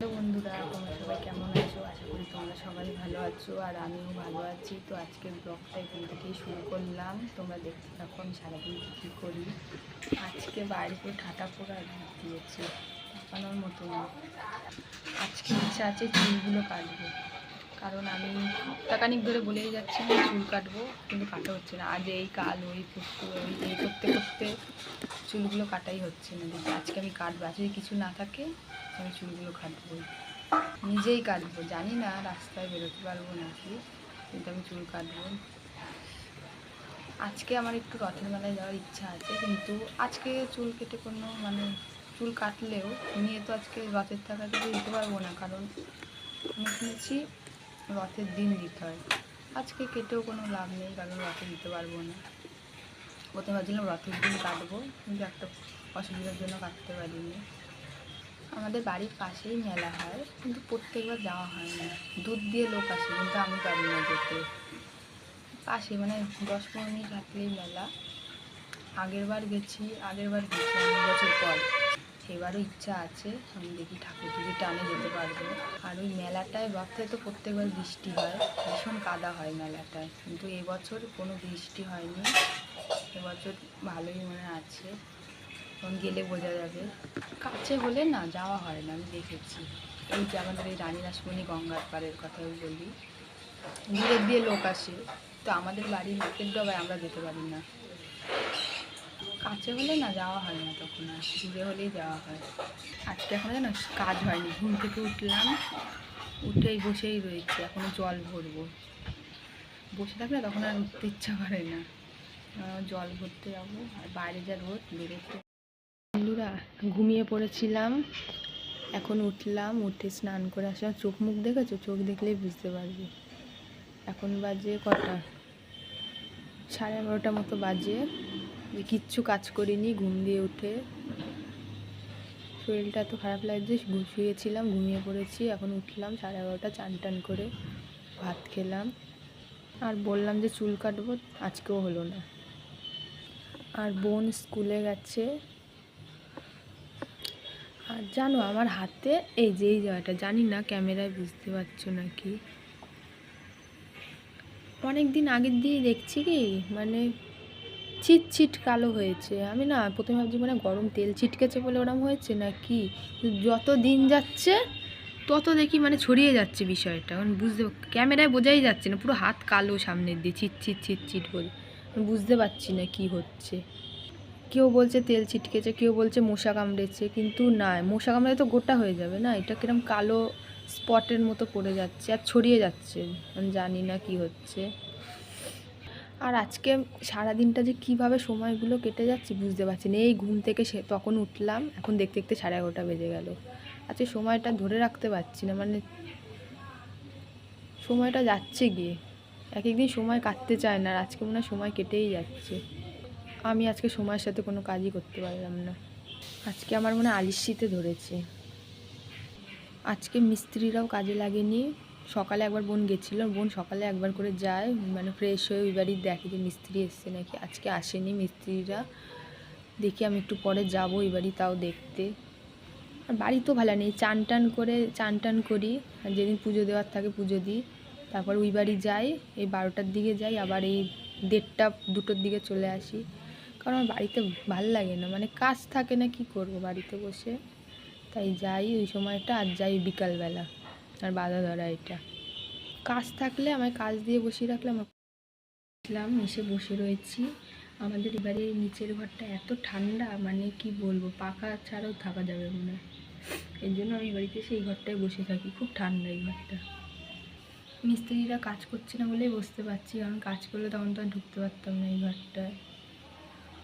Hello বন্ধুরা, তোমরা সবাই কেমন আছো? আশা করি তোমরা সবাই ভালো আছো আর আমিও ভালো আছি। তো আজকের ব্লগটা এখান থেকেই শুরু করলাম। তোমরা দেখতে থাকো, আমি সারাদিন কী কী করি। আজকে বাড়িতে ঠাটা পোড়া ভাত দিয়েছি তাপানোর মতো না। আজকে ইচ্ছা আছে চুলগুলো কাটবো। কারণ আমি সপ্তাহখানিক ধরে বলেই যাচ্ছি চুল কাটবো, কিন্তু কাটা হচ্ছে না। আজ এই কাল, ওই ফুটকু ওই এই করতে করতে চুলগুলো কাটাই হচ্ছে না। দেখি আজকে আমি কাটবো। আজকে কিছু না থাকে, আমি চুলগুলো কাটবো। নিজেই কাটবো। জানি না রাস্তায় বেরোতে পারব নাকি, কিন্তু আমি চুল কাটবো। আজকে আমার একটু রথের মেলায় যাওয়ার ইচ্ছা আছে, কিন্তু আজকে চুল কেটে কোনো মানে চুল কাটলেও নিয়ে তো আজকে রথের টাকাটা দিতে পারব না, কারণ আমি শুনেছি রথের দিন দিতে হয়। আজকে কেটেও কোনো লাভ নেই, কারণ রথে দিতে পারব না। প্রথমে ভাবছিলাম রথের দিন কাটবো, কিন্তু একটা অসুবিধার জন্য কাটতে পারিনি। আমাদের বাড়ির পাশেই মেলা হয়, কিন্তু প্রত্যেকবার যাওয়া হয় না। দুধ দিয়ে লোক আসে, কিন্তু আমি পারি না যেতে। পাশে মানে দশ পনেরো মিনিট হাঁটলেই মেলা। আগের বার গেছি, আগের বার গেছি অনেক বছর পর। এবারও ইচ্ছা আছে, আমি দেখি ঠাকুর যদি টানে যেতে পারব। আর ওই মেলাটায় ভাবতে তো প্রত্যেকবার বৃষ্টি হয়, ভীষণ কাদা হয় মেলাটায়। কিন্তু এবছর কোনো বৃষ্টি হয়নি। এবছর ভালোই মনে আছে। তখন গেলে বোঝা যাবে। কাছে হলে না যাওয়া হয় না, আমি দেখেছি। এই যে আমাদের এই রানী রাসমণি গঙ্গার পাড়ের কথাই বলি। দূরের দিয়ে লোক আসে, তো আমাদের বাড়ির লোকের ডবায় আমরা যেতে পারি না। কাছে হলে না যাওয়া হয় না তখন আর, দূরে হলেই যাওয়া হয়। আজকে এখন যেন কাজ হয়নি, ঘুম থেকে উঠলাম, উঠেই বসেই রয়েছে এখনও জল ভরবো। বসে থাকলে তখন আর উঠতে ইচ্ছা করে না। জল ভরতে যাব। আর বাইরে যা রোদ, বেরোতে। বন্ধুরা, ঘুমিয়ে পড়েছিলাম। এখন উঠলাম, উঠে স্নান করে আসলাম। চোখ মুখ দেখেছ? চোখ দেখলেই বুঝতে পারবে। এখন বাজে কটা? সাড়ে এগারোটা মতো বাজে। যে কিচ্ছু কাজ করিনি, ঘুম দিয়ে উঠে। শরীরটা এত খারাপ লাগছে, শুয়েছিলাম, ঘুমিয়ে পড়েছি। এখন উঠলাম, সাড়ে এগারোটা, চান টান করে ভাত খেলাম। আর বললাম যে চুল কাটবো, আজকেও হলো না। আর বোন স্কুলে গেছে। আর জানো, আমার হাতে, এই যে, এই জায়গাটা, জানি না, ক্যামেরায় বুঝতে পারছ নাকি? অনেক দিন আগের দিয়ে দেখছি কি মানে চিট চিট কালো হয়েছে। আমি না, প্রথমে ভাবছি মানে গরম তেল ছিটকেছে বলে ওরম হয়েছে না কি যত দিন যাচ্ছে, তত দেখি মানে ছড়িয়ে যাচ্ছে বিষয়টা। মানে বুঝতে, ক্যামেরায় বোঝাই যাচ্ছে না, পুরো হাত কালো সামনের দিয়ে চিট চিট চিট চিট বলে। বুঝতে পারছি না কি হচ্ছে। কেউ বলছে তেল ছিটকেছে, কেউ বলছে মশা কামড়েছে, কিন্তু না, মশা কামড়ে তো গোটা হয়ে যাবে না, এটা কিরম কালো স্পটের মতো পড়ে যাচ্ছে আর ছড়িয়ে যাচ্ছে, আমি জানি না কি হচ্ছে। আর আজকে সারাদিনটা যে কীভাবে সময়গুলো কেটে যাচ্ছে বুঝতে পারছি না, এই ঘুম থেকে সে, তখন উঠলাম, এখন দেখতে দেখতে সাড়ে এগারোটা বেজে গেল। আজকে সময়টা ধরে রাখতে পারছি না মানে সময়টা যাচ্ছে গিয়ে। এক একদিন সময় কাটতে চায় না আর আজকে মনে সময় কেটেই যাচ্ছে। আমি আজকে সময়ের সাথে কোনো কাজই করতে পারলাম না। আজকে আমার মনে আলিশিতে ধরেছে। আজকে মিস্ত্রিরাও কাজে লাগেনি। সকালে একবার বোন গেছিল, বোন সকালে একবার করে যায় মানে ফ্রেশ হয়ে ওই বাড়ি দেখে যে মিস্ত্রি এসছে নাকি। আজকে আসেনি মিস্ত্রিরা। দেখি আমি একটু পরে যাব ওই বাড়ি তাও দেখতে। আর বাড়ি তো ভালো নেই, চান টান করে, চান টান করি। আর যেদিন পুজো দেওয়ার থাকে পুজো দিই। তারপর ওই বাড়ি যাই, এই বারোটার দিকে যাই, আবার এই দেড়টা, দুটোর দিকে চলে আসি। কারণ আমার বাড়িতে ভালো লাগে না মানে কাজ থাকে না, কি করব বাড়িতে বসে? তাই যাই ওই সময়টা আর যাই বিকালবেলা। আর বাধা ধরা এটা। কাজ থাকলে, আমায় কাজ দিয়ে বসিয়ে রাখলে আমার এসে বসে রয়েছি। আমাদের এবারে নিচের ঘরটা এত ঠান্ডা মানে কি বলব পাখা ছাড়াও থাকা যাবে মনে হয়। এর জন্য আমি বাড়িতে সেই ঘরটায় বসে থাকি, খুব ঠান্ডা এই ঘরটা। মিস্ত্রিরা কাজ করছে না বলেই বসতে পারছি, কারণ কাজ করলে তখন তো আর ঢুকতে পারতাম না এই ঘরটায়।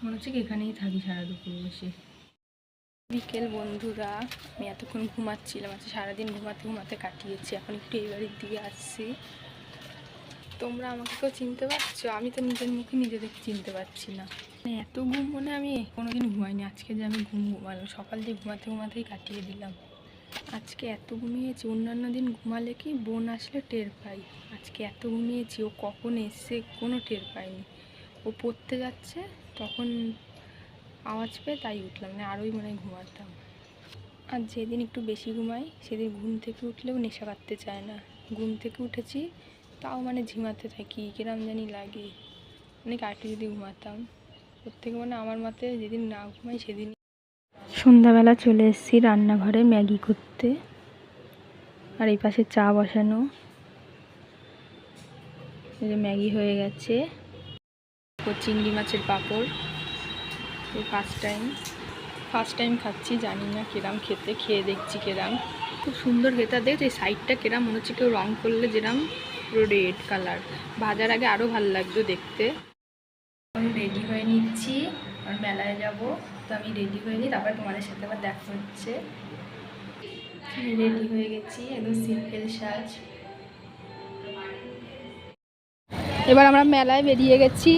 মনে হচ্ছে কি এখানেই থাকি সারা দুপুর বসে। বিকেল বন্ধুরা, আমি এতক্ষণ ঘুমাচ্ছিলাম আজকে সারাদিন ঘুমাতে ঘুমাতে কাটিয়েছি, এখন একটু এই বাড়ির দিকে আসছি। তোমরা আমাকে কেউ চিনতে পারছ? আমি তো নিজের মুখে নিজেদেরকে চিনতে পারছি না। মানে এত ঘুম মনে আমি কোনোদিন ঘুমাইনি, আজকে যে আমি ঘুম ঘুমালাম, সকাল দিয়ে ঘুমাতে ঘুমাতেই কাটিয়ে দিলাম। আজকে এত ঘুমিয়েছি, অন্যান্য দিন ঘুমালে কি বোন আসলে টের পাই। আজকে এত ঘুমিয়েছি, ও কখন এসছে কোনো টের পাইনি। ও পড়তে যাচ্ছে, তখন আওয়াজ পেয়ে তাই উঠলাম না আরোই মনে হয় ঘুমাতাম। আর যেদিন একটু বেশি ঘুমাই, সেদিন ঘুম থেকে উঠলেও নেশা কাটতে চায় না। ঘুম থেকে উঠেছি, তাও মানে ঝিমাতে থাকি, কিরম জানি লাগে। অনেক আটে যদি ঘুমাতাম, ওর থেকে মানে আমার মতে যেদিন না ঘুমাই সেদিন সন্ধ্যাবেলা চলে এসেছি রান্নাঘরে ম্যাগি করতে। আর এই পাশে চা বসানো। এই যে ম্যাগি হয়ে গেছে। চিংড়ি মাছের পাঁপড়। এই ফার্স্ট টাইম ফার্স্ট টাইম খাচ্ছি, জানি না কিরাম খেতে, খেয়ে দেখছি কিরাম। খুব সুন্দর খেতে দেখ, এই সাইডটা কিরাম মনে হচ্ছে কেউ রং করলে যেরাম পুরো রেড কালার ভাজার আগে আরও ভালো লাগতো দেখতে। আমি রেডি হয়ে নিচ্ছি। আর মেলায় যাব। তো আমি রেডি হয়ে নিই, তারপরে তোমাদের সাথে আবার দেখা হচ্ছে। রেডি হয়ে গেছি, একদম সিম্পল সাজ। এবার আমরা মেলায় বেরিয়ে গেছি।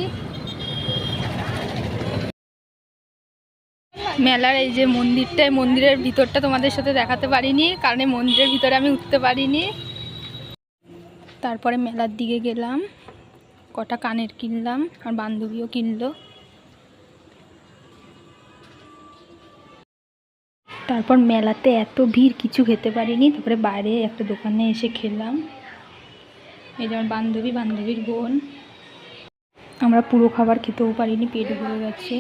মেলার এই যে মন্দিরটা মন্দিরের ভিতরটা তোমাদের সাথে দেখাতে পারিনি, কারণ এই মন্দিরের ভিতরে আমি উঠতে পারিনি। তারপরে মেলার দিকে গেলাম, কটা কানের কিনলাম, আর বান্ধবীও কিনলো। তারপর মেলাতে এত ভিড়, কিছু খেতে পারিনি। তারপরে বাইরে একটা দোকানে এসে খেলাম। এই যেমন বান্ধবী, বান্ধবীর বোন। আমরা পুরো খাবার খেতেও পারিনি, পেট ভরে গেছে।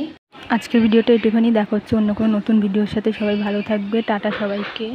আজকের ভিডিওটা এটুখানি দেখা হচ্ছে অন্য কোনো নতুন ভিডিওর সাথে। সবাই ভালো থাকবে। টাটা সবাইকে।